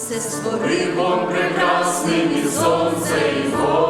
все створив прекрасним і сонце, і воду.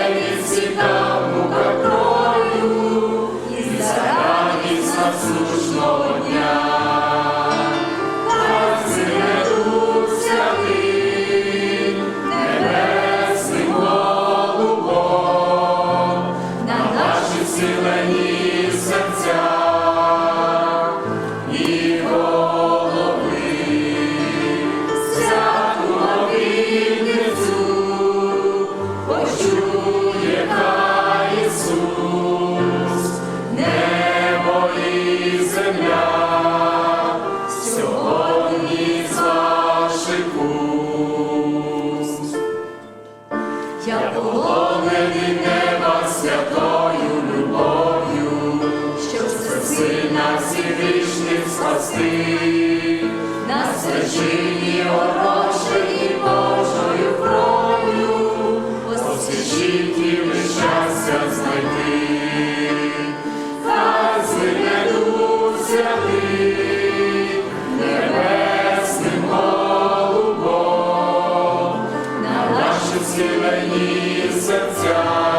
Я полонений неба святою любов'ю, щоб сина всіх вічних спасти, на свящині оров. мені серця.